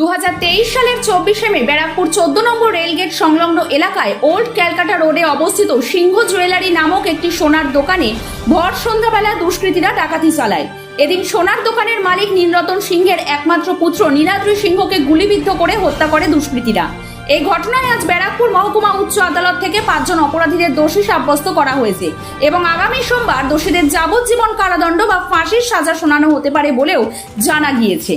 দু হাজার তেইশ সালের চব্বিশে মে ব্যারাকপুর চোদ্দ নম্বর রেলগেট সংলগ্ন এলাকায় ওল্ড ক্যালকাটা রোডে অবস্থিত সিংহ জুয়েলারি নামক একটি সোনার দোকানে ভর সন্ধ্যাবেলা দুষ্কৃতীরা ডাকাতি চালায়। এদিন সোনার দোকানের মালিক নীলরতন সিংহের একমাত্র পুত্র নীলাদ্রি সিংহকে গুলিবিদ্ধ করে হত্যা করে দুষ্কৃতীরা। এই ঘটনায় আজ ব্যারাকপুর মহকুমা উচ্চ আদালত থেকে পাঁচজন অপরাধীদের দোষী সাব্যস্ত করা হয়েছে এবং আগামী সোমবার দোষীদের যাবজ্জীবন কারাদণ্ড বা ফাঁসির সাজা শোনানো হতে পারে বলেও জানা গিয়েছে।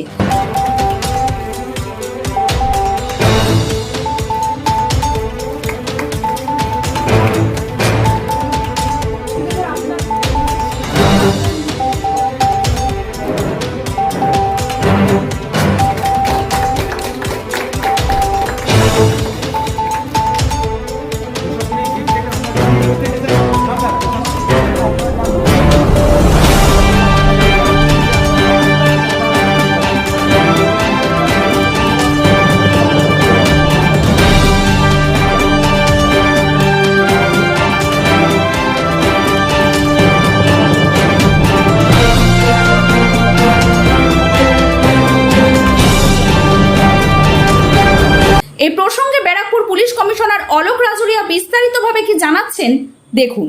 এই প্রসঙ্গে ব্যারাকপুর পুলিশ কমিশনার অলোক রাজুরিয়া বিস্তারিতভাবে কি জানাচ্ছেন, দেখুন।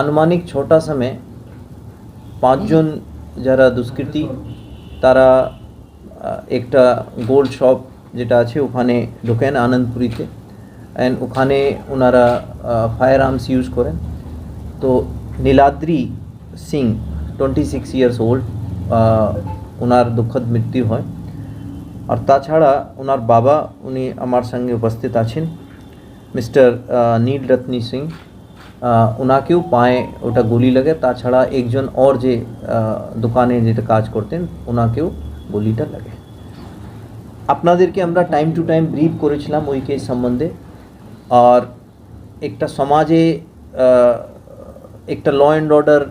আনুমানিক ছটা সময় পাঁচজন যারা দুষ্কৃতী, তারা একটা গোল্ড শপ যেটা আছে ওখানে ঢোকেন আনন্দপুরিতে। অ্যান্ড ওখানে ওনারা ফায়ার আর্মস ইউজ করেন। তো Niladri Singh twenty six years old ওনার দুঃখদ মৃত্যু হয়। আর তাছাড়া ওনার বাবা উনি আমার সঙ্গে উপস্থিত আছেন, মিস্টার নীল রত্নী সিং। ওনাকেও পায়ে ওটা গুলি লাগে। তাছাড়া একজন ওর যে দোকানে যেটা কাজ করতেন ওনাকেও গুলিটা লাগে। আপনাদেরকে আমরা টাইম টু টাইম ব্রিফ করেছিলাম ওই কেস সম্বন্ধে। আর একটা সমাজে একটা ল অ্যান্ড অর্ডার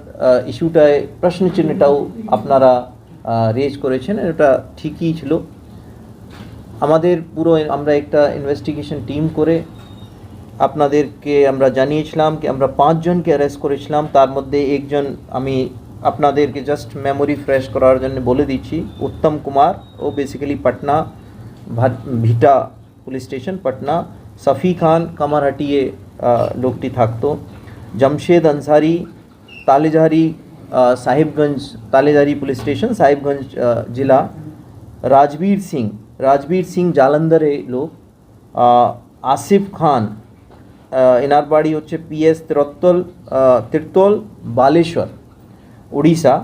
ইস্যুটায় প্রশ্ন চিহ্নটাও আপনারা রেজ করেছেন। এটা ঠিকই ছিল। আমাদের পুরো আমরা একটা ইনভেস্টিগেশন টিম করে আপনাদেরকে আমরা জানিয়েছিলাম কি আমরা পাঁচজনকে অ্যারেস্ট করেছিলাম। তার মধ্যে একজন আমি আপনাদেরকে জাস্ট মেমোরি ফ্রেশ করার জন্য বলে দিচ্ছি। উত্তম কুমার ও বেসিক্যালি পাটনা ভাট- ভিটা পুলিশ স্টেশন পাটনা। সফি খান কামারহাটিয়ে আহ, লোকটি থাকতো। জামশেদ আনসারি তালেজাহারি আহ, সাহেবগঞ্জ তালেজাহারি পুলিশ স্টেশন সাহেবগঞ্জ আহ, জেলা। রাজবীর সিং জালন্ধরে লোক। আসিফ খান এনার বাড়ি হচ্ছে পিএস তিরত্তল তিরতল বালেশ্বর উড়িষ্যা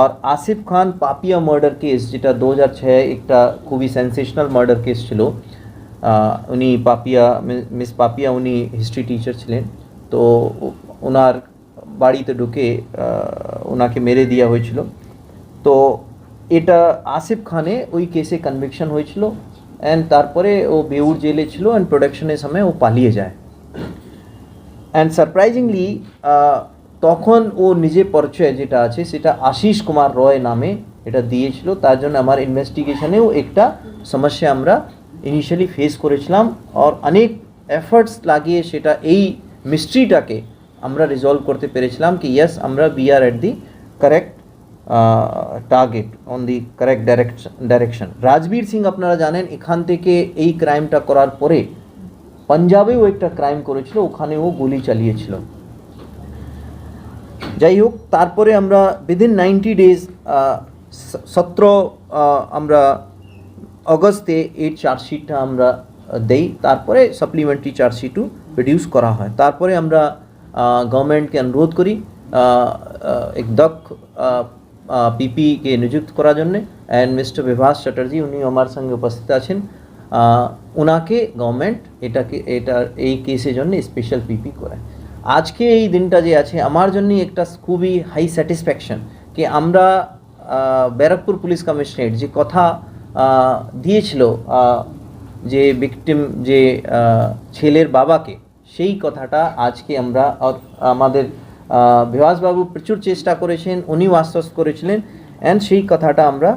আর আসিফ খান পাপিয়া মার্ডার কেস যেটা দু হাজার ছয় একটা খুবই সেন্সেশনাল মার্ডার কেস ছিল। উনি পাপিয়া মিস পাপিয়া, উনি হিস্ট্রি টিচার ছিলেন। তো ওনার বাড়িতে ঢুকে ওনাকে মেরে দেওয়া হয়েছিল। তো এটা আসিফ খানে ওই কেসে কনভিকশন হয়েছিল অ্যান্ড তারপরে ও বেউর জেলে ছিল অ্যান্ড প্রোডাকশনের সময় ও পালিয়ে যায়। অ্যান্ড সারপ্রাইজিংলি তখন ও নিজে পরিচয় যেটা আছে, সেটা আশিস কুমার রয় নামে এটা দিয়েছিল। তার জন্য আমার ইনভেস্টিগেশনেও একটা সমস্যা আমরা ইনিশিয়ালি ফেস করেছিলাম আর অনেক এফার্টস লাগিয়ে সেটা এই মিস্ট্রিটাকে আমরা রিজলভ করতে পেরেছিলাম, কি ইয়েস আমরা we are at the correct target on the correct direction direction Rajbir Singh আপনারা জানেন, এখান থেকে এই ক্রাইমটা করার পরে পাঞ্জাবেও একটা ক্রাইম করেছিল ওখানে ও গুলি চালিয়েছিল। যাই হোক, তারপরে আমরা উইদিন নাইনটি ডেজ সতেরো আমরা অগস্টে এই চার্জশিটটা আমরা দেই, তারপরে সাপ্লিমেন্টারি চার্জশিটও প্রডিউস করা হয়। তারপরে আমরা গভর্নমেন্টকে অনুরোধ করি এক দক্ষ পিপিকে নিযুক্ত করার জন্য অ্যান্ড মিস্টার বিভাস চ্যাটার্জি উনি আমার সঙ্গে উপস্থিত আছেন। ওনাকে গভর্নমেন্ট এটাকে, এটা, এই কেসের জন্য স্পেশাল পিপি করে। আজকে এই দিনটা যে আছে, আমার জন্য একটা খুবই হাই স্যাটিসফ্যাকশন কি আমরা ব্যারাকপুর পুলিশ কমিশনারেট যে কথা দিয়েছিল যে ভিকটিম যে ছেলের বাবাকে, সেই কথাটা আজকে আমরা আমাদের বিভাসবাবু প্রচুর চেষ্টা করেছেন, উনিও আশ্বস্ত করেছিলেন অ্যান্ড সেই কথাটা আমরা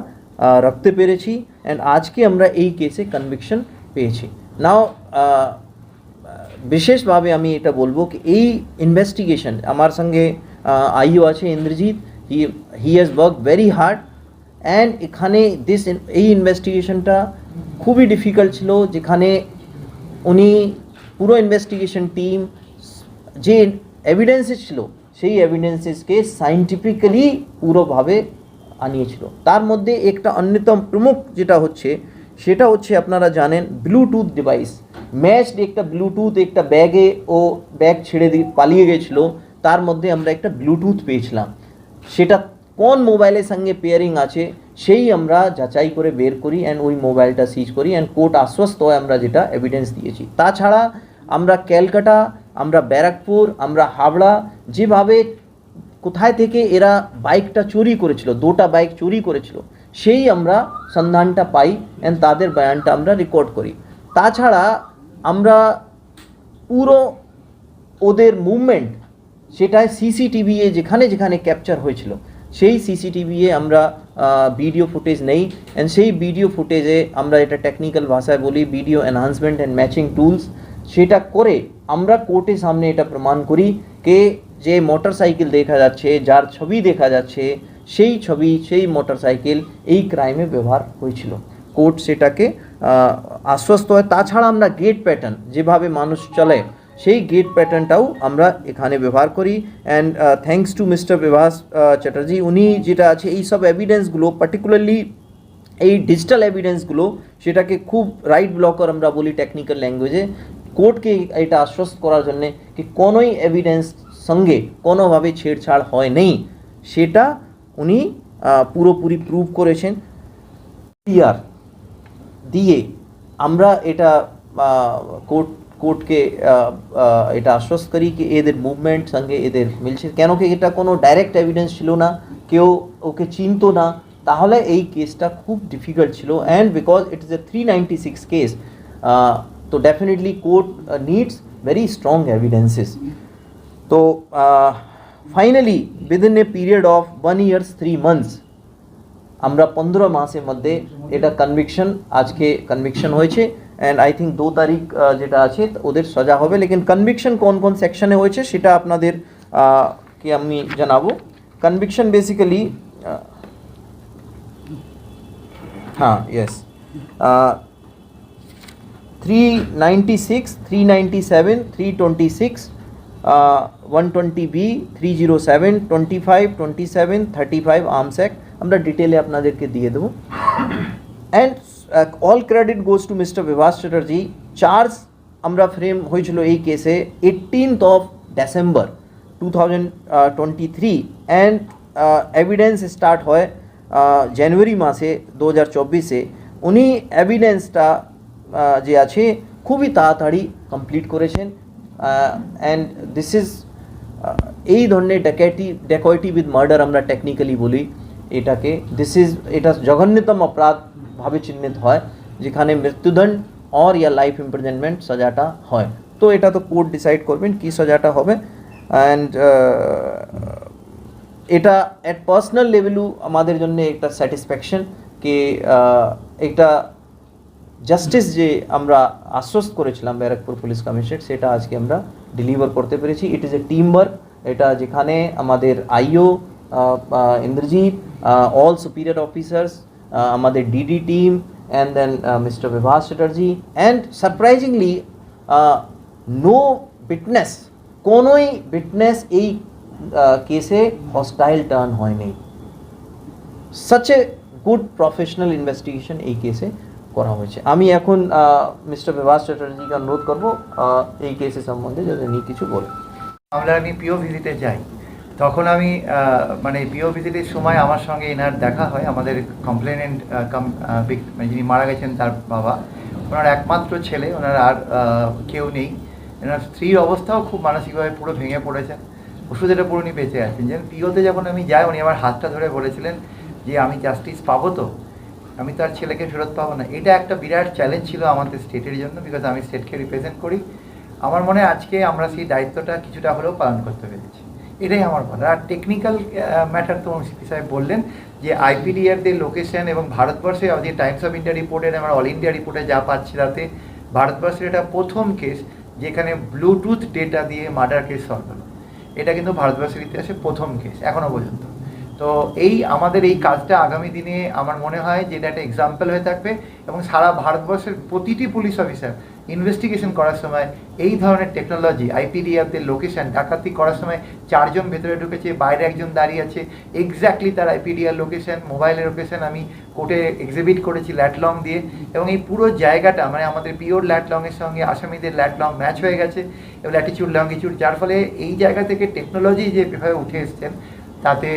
রাখতে পেরেছি অ্যান্ড আজকে আমরা এই কেসে কনভিকশন পেয়েছি। নাও বিশেষভাবে আমি এটা বলব কি, এই ইনভেস্টিগেশন আমার সঙ্গে আইও আছে Indrajit he he has work very hard and এখানে দিস এই ইনভেস্টিগেশনটা খুবই ডিফিকাল্ট ছিল, যেখানে উনি পুরো ইনভেস্টিগেশন টিম যে এভিডেন্সেস ছিল সেই এভিডেন্সেসকে সাইন্টিফিক্যালি পুরোভাবে আনিয়েছিল। তার মধ্যে একটা অন্যতম প্রমুখ যেটা হচ্ছে, সেটা হচ্ছে আপনারা জানেন ব্লুটুথ ডিভাইস ম্যাচড একটা ব্লুটুথ একটা ব্যাগে ও ব্যাগ ছেড়ে দিয়ে পালিয়ে গেছিল। তার মধ্যে আমরা একটা ব্লুটুথ পেয়েছিলাম। সেটা কোন মোবাইলের সঙ্গে পেয়ারিং আছে, সেই আমরা যাচাই করে বের করি অ্যান্ড ওই মোবাইলটা সিজ করি অ্যান্ড কোর্ট আশ্বস্ত হয় আমরা যেটা এভিডেন্স দিয়েছি। তাছাড়া আমরা ক্যালকাটা আমরা ব্যারাকপুর, আমরা হাবড়া, যেভাবে কোথায় থেকে এরা বাইকটা চুরি করেছিল, দুটা বাইক চুরি করেছিল, সেই আমরা সন্ধানটা পাই অ্যান্ড তাদের বয়ানটা আমরা রেকর্ড করি। তাছাড়া আমরা পুরো ওদের মুভমেন্ট সেটায় সিসিটিভি এ যেখানে যেখানে ক্যাপচার হয়েছিল, সেই সিসিটিভি এ আমরা ভিডিও ফুটেজ নেই অ্যান্ড সেই ভিডিও ফুটেজে আমরা এটা টেকনিক্যাল ভাষায় বলি video enhancement and matching tools সেটা করে আমরা কোর্টের সামনে এটা প্রমাণ করি কে যে মোটরসাইকেল দেখা যাচ্ছে, যার ছবি দেখা যাচ্ছে, সেই ছবি, সেই মোটরসাইকেল এই ক্রাইমে ব্যবহার হয়েছিল। কোর্ট সেটাকে আশ্বস্ত হয়। তাছাড়া আমরা গেট প্যাটার্ন যেভাবে মানুষ চলে, সেই গেট প্যাটার্নটাও আমরা এখানে ব্যবহার করি। And thanks to mister Bibhas Chatterjee, উনি যেটা আছে, এই সব এভিডেন্সগুলো পার্টিকুলারলি এই ডিজিটাল এভিডেন্সগুলো সেটাকে খুব রাইট ব্লকার আমরা বলি টেকনিক্যাল ল্যাঙ্গুয়েজে কোর্টকে এটা আশ্বস্ত করার জন্যে কি কোনোই এভিডেন্স সঙ্গে কোনোভাবে ছেড়ছাড় হয় নেই। সেটা উনি পুরোপুরি প্রুভ করেছেন। পিআর দিয়ে আমরা এটা কোর্ট, কোর্টকে এটা আশ্বস্ত করি কি এদের মুভমেন্ট সঙ্গে এদের মিলছে। কেন কি এটা কোনো ডাইরেক্ট এভিডেন্স ছিল না, কেউ ওকে চিনতো না। তাহলে এই কেসটা খুব ডিফিকাল্ট ছিল। And because it is a three ninety six case তো definitely court needs very strong evidences তো finally within a period of one years three months আমরা পনেরো মাসের মধ্যে এটা কনভিকশন আজকে কনভিকশন হয়েছে। অ্যান্ড আই থিঙ্ক দু তারিখ যেটা আছে, ওদের সজা হবে। লেকিন কনভিকশন কোন কোন সেকশনে হয়েছে, সেটা আপনাদের কে আমি জানাব। কনভিকশন বেসিক্যালি হ্যাঁ yes 396, 397, 326, uh, 120B, 307, 25, 27, 35 Arms Act আমরা ডিটেলে আপনাদেরকে দিয়ে দেবো and all credit goes to mister Bibhas Chatterjee charge আমরা ফ্রেম হয়েছিল এই কেসে eighteenth of December two thousand twenty three and evidence start হয় জানুয়ারি মাসে দু হাজার চব্বিশে উনি এভিডেন্সটা যে আছে, খুবই তাড়াতাড়ি কমপ্লিট করেছেন। অ্যান্ড দিস ইজ এই ধরনের ড্যাকাইটি ড্যাকয়টি উইথ মার্ডার আমরা টেকনিক্যালি বলি এটাকে। দিস ইজ এটা জঘন্যতম অপরাধ ভাবে চিহ্নিত হয়, যেখানে মৃত্যুদণ্ড অর ইয়া লাইফ ইমপ্রিজনমেন্ট সাজাটা হয়। তো এটা তো কোর্ট ডিসাইড করবেন কি সাজাটা হবে। অ্যান্ড এটা অ্যাট পার্সোনাল লেভেলও আমাদের জন্য একটা স্যাটিসফ্যাকশন কে একটা জাস্টিস যে আমরা আশ্বস্ত করেছিলাম ব্যারাকপুর পুলিশ কমিশনারেট সেটা আজকে আমরা ডেলিভার করতে পেরেছি। It is a team work এটা যেখানে আমাদের IO Indrajit all superior officers আমাদের DD team and then mister Bibhas Chatterjee and surprisingly no witness কোনোই বিটনেস এই কেসে হস্টাইল টার্ন হয়নি। Such a good professional investigation এই কেসে করা হয়েছে। আমি এখন মিস্টার বিভাস চ্যাটার্জিকে অনুরোধ করব এই কেসের সম্বন্ধে যাতে উনি কিছু বলেন। আমরা আমি পিও ভিজিটে যাই। তখন আমি মানে পিও ভিজিটের সময় আমার সঙ্গে এনার দেখা হয়, আমাদের কমপ্লেনেন্ট মানে যিনি মারা গেছেন তার বাবা। ওনার একমাত্র ছেলে, ওনার আর কেউ নেই। এনার স্ত্রীর অবস্থাও খুব মানসিকভাবে পুরো ভেঙে পড়েছেন ওষুধের উপর উনি বেঁচে আছেন। যেন পিওতে যখন আমি যাই, উনি আমার হাতটা ধরে বলেছিলেন যে, আমি জাস্টিস পাবো তো? আমি তার ছেলেকে ফেরত পাবো না। এটা একটা বিরাট চ্যালেঞ্জ ছিল আমাদের স্টেটের জন্য বিকজ আমি স্টেটকে রিপ্রেজেন্ট করি। আমার মনে আজকে আমরা সেই দায়িত্বটা কিছুটা হলেও পালন করতে পেরেছি। এটাই আমার বলার আর টেকনিক্যাল ম্যাটার তো সিপি সাহেব বললেন যে আইপিডিআরদের লোকেশন এবং ভারতবর্ষে যে টাইমস অফ ইন্ডিয়া রিপোর্টের আমরা অল ইন্ডিয়া রিপোর্টে যা পাচ্ছি তাতে ভারতবর্ষের এটা প্রথম কেস যেখানে ব্লুটুথ ডেটা দিয়ে মার্ডার কেস সলভ হলো। এটা কিন্তু ভারতবর্ষের ইতিহাসে প্রথম কেস এখনও পর্যন্ত। তো এই আমাদের এই কাজটা আগামী দিনে আমার মনে হয় যে এটা একটা এক্সাম্পল হয়ে থাকবে এবং সারা ভারতবর্ষের প্রতিটি পুলিশ অফিসার ইনভেস্টিগেশন করার সময় এই ধরনের টেকনোলজি আইপিডিএফদের লোকেশন ডাকাতি করার সময় চারজন ভেতরে ঢুকেছে, বাইরে একজন দাঁড়িয়ে আছে এক্স্যাক্টলি তার আইপিডিআর লোকেশন মোবাইলের লোকেশন আমি কোর্টে এক্সিবিট করেছি ল্যাটলং দিয়ে এবং এই পুরো জায়গাটা মানে আমাদের পিওর ল্যাটলংয়ের সঙ্গে আসামিদের ল্যাটলং ম্যাচ হয়ে গেছে এবং ল্যাটিচিউড লঙ্গিচিউড যার ফলে এই জায়গা থেকে টেকনোলজি যেভাবে উঠে এসছেন তাতে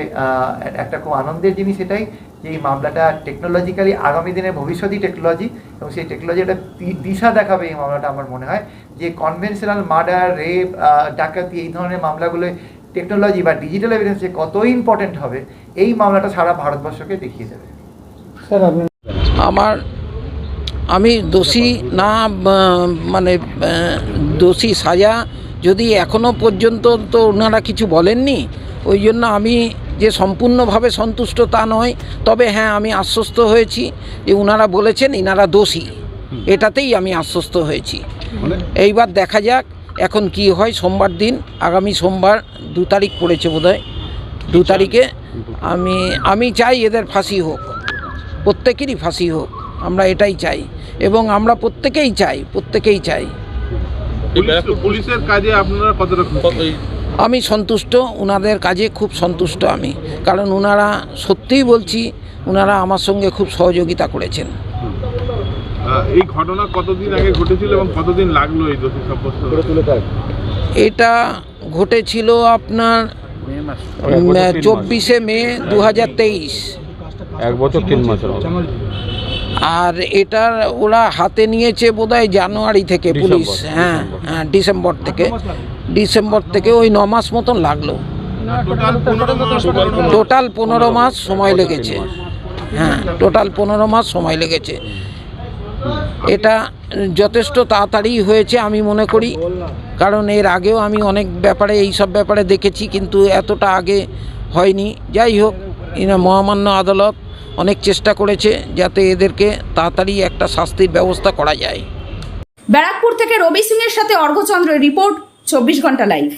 একটা খুব আনন্দের জিনিস এটাই যে এই মামলাটা টেকনোলজিক্যালি আগামী দিনে ভবিষ্যৎই টেকনোলজি এবং সেই টেকনোলজি টেকনোলজিটা দিশা দেখাবে এই মামলাটা আমার মনে হয় যে কনভেনশনাল মার্ডার রেপ ডাকাতি এই ধরনের মামলাগুলো টেকনোলজি বা ডিজিটাল এভিডেন্স যে কত ইম্পর্টেন্ট হবে এই মামলাটা সারা ভারতবর্ষকে দেখিয়ে দেবে। আমার আমি দোষী না মানে দোষী সাজা যদি এখনও পর্যন্ত তো ওনারা কিছু বলেননি ওই জন্য আমি যে সম্পূর্ণভাবে সন্তুষ্ট তা নয় তবে হ্যাঁ আমি আশ্বস্ত হয়েছি যে ওনারা বলেছেন ইনারা দোষী। এটাতেই আমি আশ্বস্ত হয়েছি। এইবার দেখা যাক এখন কি হয় সোমবার দিন আগামী সোমবার দু তারিখ পড়েছে বোধহয়। দু তারিখে আমি আমি চাই এদের ফাঁসি হোক প্রত্যেকেরই ফাঁসি হোক আমরা এটাই চাই। এবং আমরা প্রত্যেকেই চাই প্রত্যেকেই চাই। পুলিশের কাজে আপনারা কতটা আমি সন্তুষ্ট ওনাদের কাজে খুব সন্তুষ্ট আমি। কারণ ওনারা সত্যিই বলছি ওনারা আমার সঙ্গে খুব সহযোগিতা করেছেন। এই ঘটনা কতদিন আগে ঘটেছিল এবং কতদিন লাগল এই দোষী সাব্যস্ত এটা ঘটেছিল আপনার চব্বিশে মে দু হাজার তেইশ। এক বছর তিন মাসের হবে। আর এটার ওরা হাতে নিয়েছে বোধহয় জানুয়ারি থেকে পুলিশ হ্যাঁ হ্যাঁ ডিসেম্বর থেকে। ডিসেম্বর থেকে ওই ন মাস মতন লাগল। টোটাল পনেরো মাস টোটাল পনেরো মাস সময় লেগেছে। হ্যাঁ টোটাল পনেরো মাস সময় লেগেছে। এটা যথেষ্ট তাড়াতাড়ি হয়েছে আমি মনে করি। কারণ এর আগেও আমি অনেক ব্যাপারে এই সব ব্যাপারে দেখেছি কিন্তু এতটা আগে হয়নি। যাই হোক মহামান্য আদালত অনেক চেষ্টা করেছে যাতে এদেরকে তাড়াতাড়ি একটা শাস্তির ব্যবস্থা করা যায়। ব্যারাকপুর থেকে রবি সিং এর সাথে অর্ঘচন্দ্রের রিপোর্ট, চব্বিশ ঘণ্টা লাইভ।